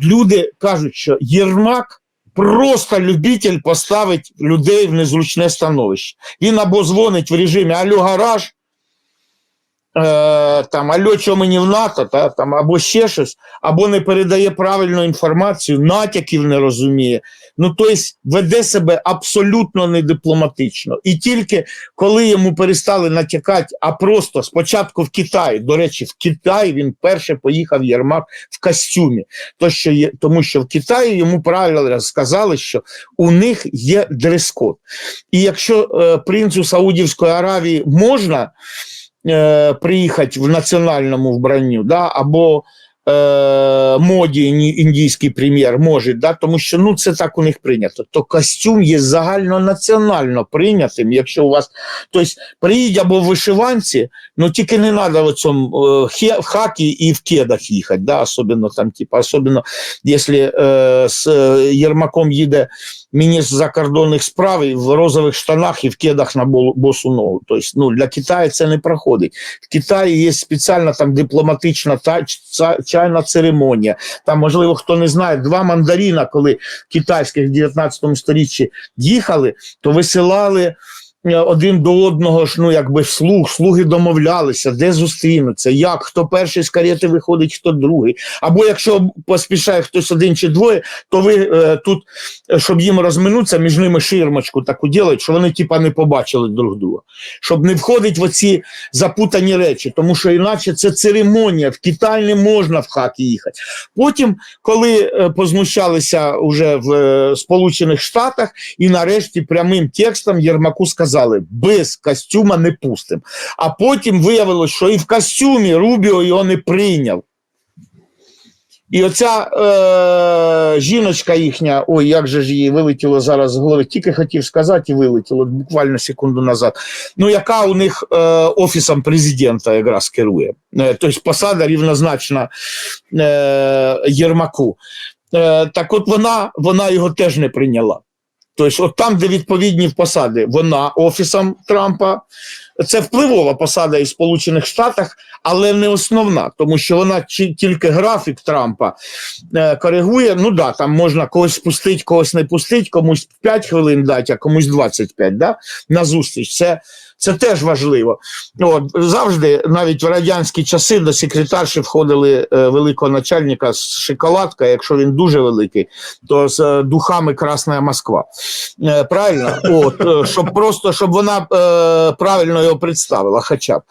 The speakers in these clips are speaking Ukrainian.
люди кажуть, що Єрмак просто любитель поставить людей в незручне становище. Він або дзвонить в режимі Алю гараж, там, Алло, чого мені в НАТО, та, там, або ще щось, або не передає правильну інформацію, натяків не розуміє. Ну, тобто веде себе абсолютно недипломатично. І тільки коли йому перестали натякати, а просто спочатку в Китай, до речі, в Китай він перше поїхав Єрмак в костюмі, то, що є, тому що в Китаї йому правильно сказали, що у них є дрес-код. І якщо е, принцу Саудівської Аравії можна е, приїхати в національному вбранню, да, або е, моді індійський прем'єр може, да, тому що ну, це так у них прийнято. То костюм є загальнонаціонально прийнятим, якщо у вас тобто, приїдь або в вишиванці, ну тільки не треба в цьому е, в хакі і в кедах їхати, да, особливо там, типа, особливо, якщо е, з е, Єрмаком їде міністр закордонних справ і в розових штанах і в кедах на босу ногу. Тобто, ну, для Китаю це не проходить. В Китаї є спеціальна там дипломатична та, чайна церемонія. Там, можливо, хто не знає, два мандаріна, коли китайських в 19 сторіччі їхали, то висилали один до одного ж, ну, якби слуг, слуги домовлялися, де зустрінуться, як, хто перший з карети виходить, хто другий. Або якщо поспішає хтось один чи двоє, то ви е, тут, е, щоб їм розминутися, між ними ширмочку таку ділять, що вони типа не побачили друг друга. Щоб не входить в оці запутані речі, тому що іначе це церемонія. В Китай не можна в хаки їхати. Потім, коли е, позмущалися вже в е, Сполучених Штатах, і нарешті прямим текстом Єрмаку сказали: без костюма не пустим. А потім виявилось, що і в костюмі Рубіо його не прийняв. І оця е, жіночка їхня, ой, як же ж її вилетіло зараз з голови, тільки хотів сказати і вилетіло буквально секунду назад. Ну, яка у них е, офісом президента якраз керує. Е, тобто посада рівнозначна е, Єрмаку. Е, так от вона, вона його теж не прийняла. Тобто, от там, де відповідні посади, вона офісом Трампа, це впливова посада із Сполучених Штатах, але не основна, тому що вона тільки графік Трампа е, коригує. Ну да, там можна когось спустити, когось не пустити, комусь 5 хвилин дати, а комусь 25 да, на зустріч. Це, це теж важливо. От, завжди, навіть в радянські часи, до секретарші входили е, великого начальника з шоколадка, якщо він дуже великий, то з е, духами Красна Москва. Е, правильно? От, е, щоб просто щоб вона е, правильно його представила, хоча б.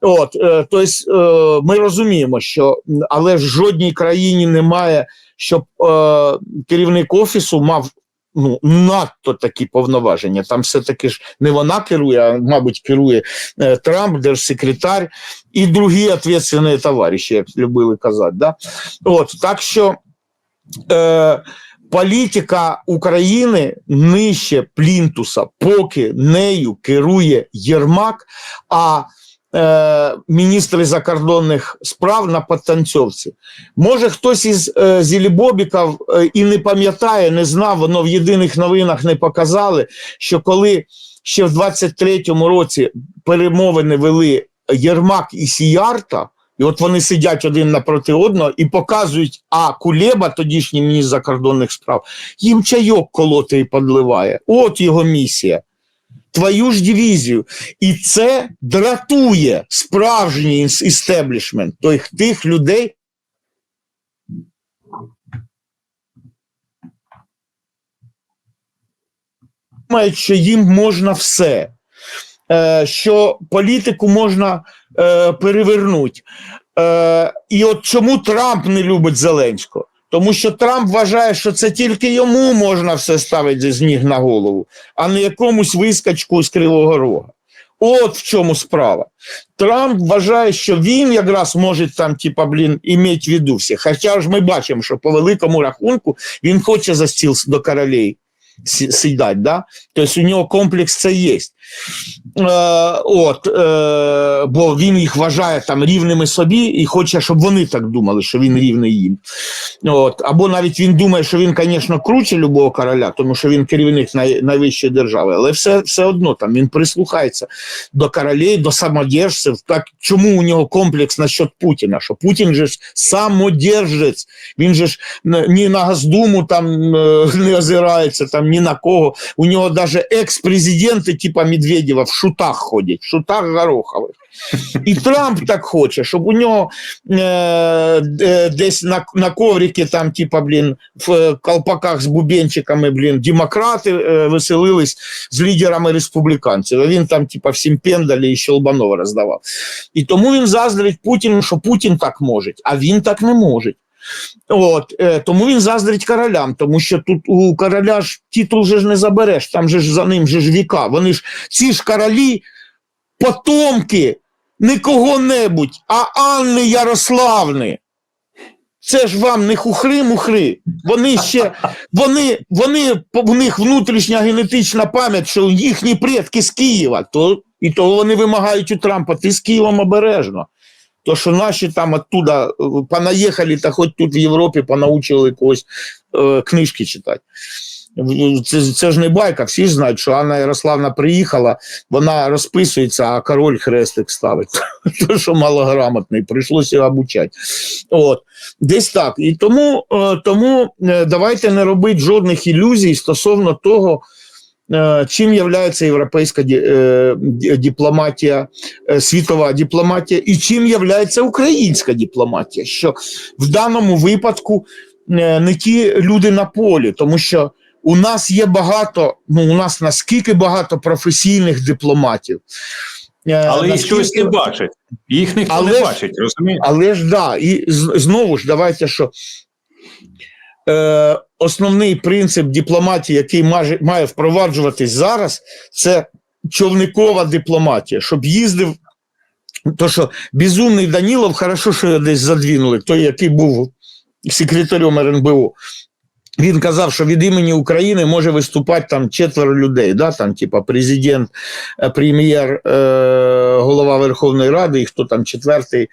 От, е, тобто, е, ми розуміємо, що але в жодній країні немає, щоб е, керівник офісу мав ну, надто такі повноваження. Там все-таки ж не вона керує, а, мабуть, керує е, Трамп, держсекретар і другі відповідальні товариші, як любили казати. Да? От, так що е, політика України нижче плінтуса, поки нею керує Єрмак, а е, міністри закордонних справ на підтанцьовці. Може, хтось із е, зілібобіків е, і не пам'ятає, не знав, воно в єдиних новинах не показали, що коли ще в 23-му році перемовини вели Єрмак і Сіярта, і от вони сидять один напроти одного і показують, а Кулеба, тодішній міністр закордонних справ, їм чайок колоти і подливає. От його місія. Твою ж дивізію. І це дратує справжній істеблішмент тих, тих людей. Думають, що їм можна все, е, що політику можна е, перевернути. Е, і от чому Трамп не любить Зеленського? Тому що Трамп вважає, що це тільки йому можна все ставити з ніг на голову, а не якомусь вискочку з Кривого Рога. От в чому справа. Трамп вважає, що він якраз може там, типа, блін, іметь в виду всіх. Хоча ж ми бачимо, що по великому рахунку він хоче за стіл до королей сідати, да? тобто у нього комплекс це є. Е, от, е, бо він їх вважає там рівними собі і хоче, щоб вони так думали, що він рівний їм. От, або навіть він думає, що він, звісно, круче любого короля, тому що він керівник най, найвищої держави, але все, все одно там він прислухається до королей, до самодержців. Так чому у нього комплекс насчет Путіна? Що Путін же ж самодержець, він же ж ні на Госдуму там е, не озирається, там ні на кого. У нього навіть екс-президенти, типа Медведєва, в шутах ходять, в шутах горохових. І Трамп так хоче, щоб у нього е, е, десь на, на коврики, там, типа, блін, в е, колпаках з бубенчиками, блін, демократи е, веселились з лідерами республіканців. Він там, типа, всім пендалі і Щелбанова роздавав. І тому він заздрить Путіну, що Путін так може, а він так не може. От, е, тому він заздрить королям, тому що тут у короля ж титул же ж не забереш, там же ж за ним же ж віка. Вони ж ці ж королі, потомки не кого-небудь, а Анни Ярославни. Це ж вам не хухри-мухри. Вони ще, вони, вони, у них внутрішня генетична пам'ять, що їхні предки з Києва, то, і того вони вимагають у Трампа, ти з Києвом обережно. То, що наші там оттуда е, понаїхали, та хоч тут в Європі понаучили когось е, книжки читати. Це, це ж не байка, всі ж знають, що Анна Ярославна приїхала, вона розписується, а король хрестик ставить. То, що малограмотний, прийшлося обучати. От. Десь так. І тому, е, тому е, давайте не робити жодних ілюзій стосовно того, чим є європейська е, дипломатія, е, світова дипломатія, і чим є українська дипломатія. Що в даному випадку е, не ті люди на полі, тому що у нас є багато, ну у нас наскільки багато професійних дипломатів. Е, Але їх хтось не бачить. Їх ніхто Але не бачить, розумієте? але ж да, і знову ж давайте, що е, основний принцип дипломатії, який має, має впроваджуватись зараз, це човникова дипломатія, щоб їздив. То, що безумний Данілов, хорошо, що його десь задвинули, той, який був секретарем РНБО. Він казав, що від імені України може виступати там четверо людей, да, там, типа президент, е, прем'єр, е, голова Верховної Ради, і хто там четвертий.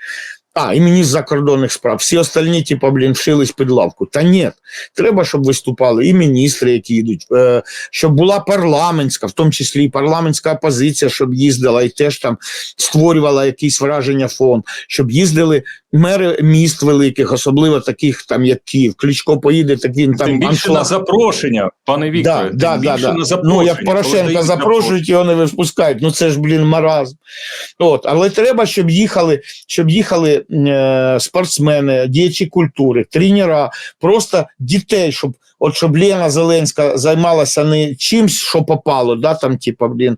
А, і міністр закордонних справ. Всі остальні, типу, блін, вшились під лавку. Та ні, треба, щоб виступали і міністри, які йдуть, е, щоб була парламентська, в тому числі і парламентська опозиція, щоб їздила і теж там створювала якісь враження фон, щоб їздили мери міст великих, особливо таких, там, як Київ. Кличко поїде, так він там Тим більше аншлаг. на запрошення, пане Вікторе. Да, тим да, да, більше да. на запрошення. Ну, як Порошенка запрошують, його не випускають. Ну це ж, блін, маразм. От, але треба, щоб їхали, щоб їхали е, спортсмени, діячі культури, тренера, просто дітей, щоб. От щоб Лена Зеленська займалася не чимсь, що попало, да, там, типа, блін, е,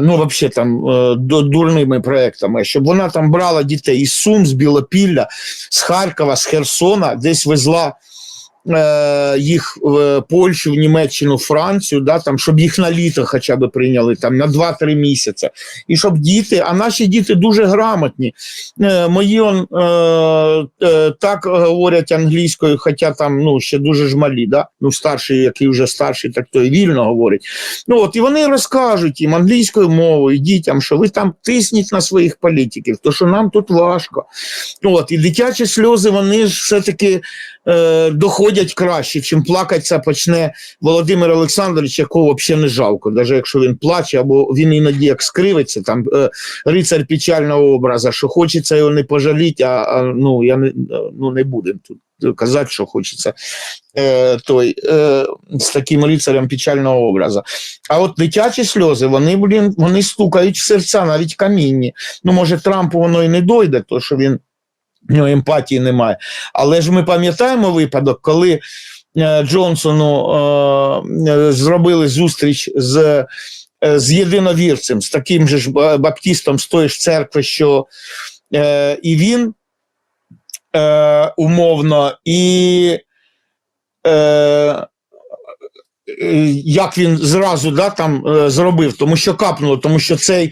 ну, взагалі там е, дурними проектами, щоб вона там брала дітей із Сум, з Білопілля, з Харкова, з Херсона, десь везла е, їх в Польщу, в Німеччину, Францію, да, там, щоб їх на літо хоча б прийняли там, на 2-3 місяці. І щоб діти, а наші діти дуже грамотні. Е, мої он, е, так говорять англійською, хоча там ну, ще дуже ж малі, да? ну, старший, який вже старший, так то і вільно говорить. Ну, от, і вони розкажуть їм англійською мовою, дітям, що ви там тисніть на своїх політиків, то що нам тут важко. От, і дитячі сльози, вони ж все-таки е, доходять краще, чим плакатися почне Володимир Олександрович, якого взагалі не жалко, навіть якщо він плаче, або він іноді як скривиться, там е, рицар печального образа, що хочеться його не пожаліти, а, а ну, я не, ну, не будемо тут казати, що хочеться е, той, е, з таким рицарем печального образа. А от дитячі сльози, вони, блін, вони стукають в серця, навіть камінні. Ну, може, Трампу воно і не дойде, то що він нього емпатії немає. Але ж ми пам'ятаємо випадок, коли е, Джонсону е, е, зробили зустріч з, е, з єдиновірцем, з таким же ж баптістом з тої ж церкви, що е, і він е, умовно, і е, е, як він зразу да, там, е, зробив, тому що капнуло, тому що цей,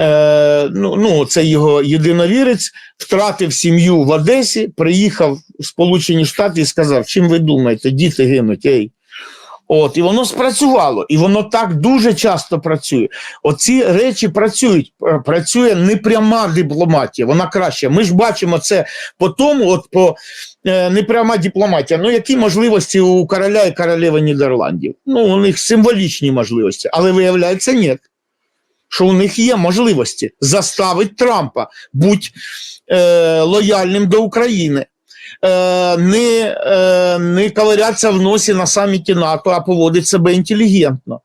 е, ну, ну, цей його єдиновірець втратив сім'ю в Одесі, приїхав в Сполучені Штати і сказав: чим ви думаєте, діти гинуть, ей. От, і воно спрацювало, і воно так дуже часто працює. Оці речі працюють. Працює непряма дипломатія, вона краще. Ми ж бачимо це по тому, от по е, не пряма дипломатія. Ну, які можливості у короля і королеви Нідерландів? Ну, у них символічні можливості, але виявляється, ні. Що у них є можливості заставити Трампа бути е, лояльним до України, е, не, е, не ковирятися в носі на саміті НАТО, а поводити себе інтелігентно.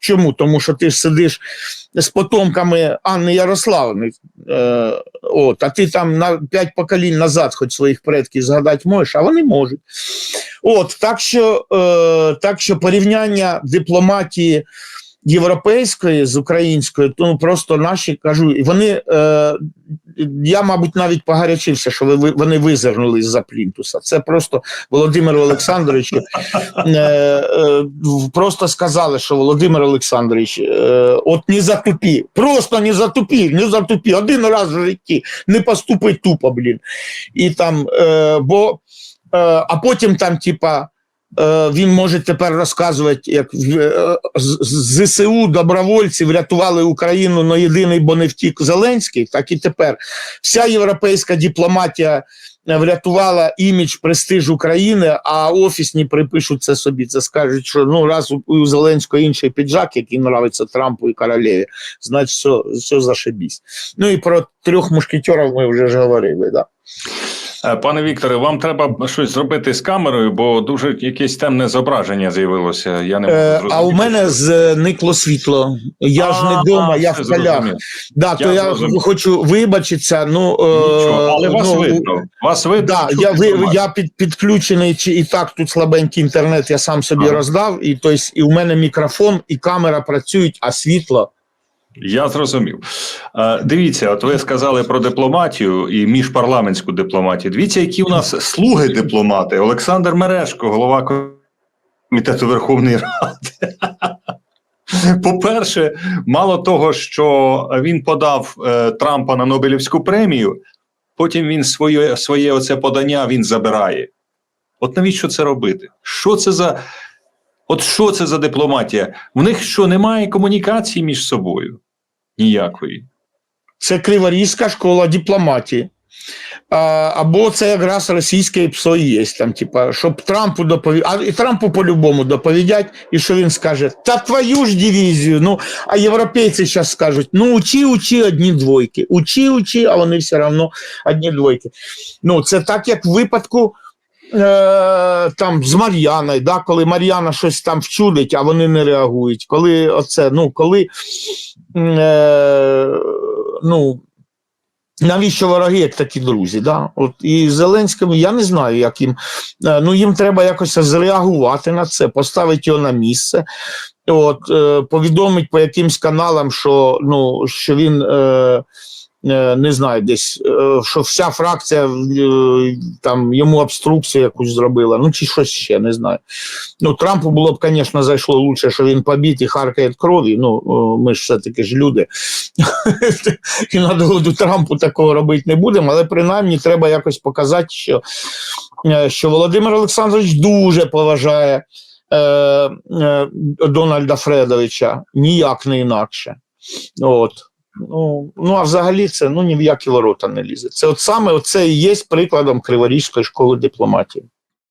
Чому? Тому що ти ж сидиш з потомками Анни Ярославни, е, от, а ти там на п'ять поколінь назад хоч своїх предків згадати можеш, а вони можуть. От, так, що, е, так що порівняння дипломатії європейської з українською, ну, просто наші кажу, вони, е, я, мабуть, навіть погарячився, що ви, вони визирнули з-за плінтуса. Це просто Володимир Олександрович е, е, просто сказали, що Володимир Олександрович, е, от не затупі, просто не затупі, не затупі, один раз в житті, не поступи тупо, блін. І там, е, бо, е, а потім там, типа, він може тепер розказувати, як е, ЗСУ добровольці врятували Україну, но єдиний, бо не втік Зеленський, так і тепер вся європейська дипломатія врятувала імідж, престиж України, а офісні припишуть це собі. Це скажуть, що ну раз у- у Зеленського інший піджак, який нравиться Трампу і королеві, значить, все, все зашибісь. Ну і про трьох мушкетерів ми вже ж говорили. Да? Е, Пане Вікторе, вам треба щось зробити з камерою, бо дуже якесь темне зображення з'явилося. Я не можу Е, зрозуміти. а у мене зникло світло. Я ж не А, вдома, я в полях. Да, то Я зрозумів. хочу вибачитися. Ну, е, Нічого, але вас ну, видно. Вас видно. Да, я, ви, я під, підключений, чи і так тут слабенький інтернет, я сам собі Ага. роздав, і, тобто, і у мене мікрофон, і камера працюють, а світло. Я зрозумів. Е, Дивіться, от ви сказали про дипломатію і міжпарламентську дипломатію. Дивіться, які у нас слуги дипломати. Олександр Мерешко, голова комітету Верховної Ради. По-перше, мало того, що він подав е, Трампа на Нобелівську премію, потім він своє, своє оце подання він забирає. От навіщо це робити? Що це за. От що це за дипломатія? В них що немає комунікації між собою? Ніякої. Це криворізька школа дипломатії. Або це якраз російське ПСО є. Там, типа, щоб Трампу доповідати, а і Трампу по-любому доповідять, і що він скаже: Та твою ж дивізію. Ну, а європейці зараз скажуть: ну учи, учи одні двойки, учи, учи, а вони все одно одні двойки. Ну, це так, як в випадку. Е, там з Мар'яною, да, коли Мар'яна щось там вчудить, а вони не реагують. Коли оце, ну, коли е, ну, навіщо вороги, як такі друзі? Да? От, і Зеленському я не знаю, як їм. е, Ну, їм треба якось зреагувати на це, поставити його на місце. От, е, повідомить по якимсь каналам, що, ну, що він. Е, не знаю, десь, е, що вся фракція е, там йому обструкцію якусь зробила, ну чи щось ще, не знаю. Ну, Трампу було б, звісно, зайшло лучше, що він побіт і харкає крові. Ну, ми ж все-таки ж люди. І на догоду Трампу такого робити не будемо, але принаймні треба якось показати, що, е, що Володимир Олександрович дуже поважає е, е, Дональда Фредовича, ніяк не інакше. От. Ну, ну, а взагалі це ну, ні в які ворота не лізе. Це от саме це і є прикладом Криворізької школи дипломатії.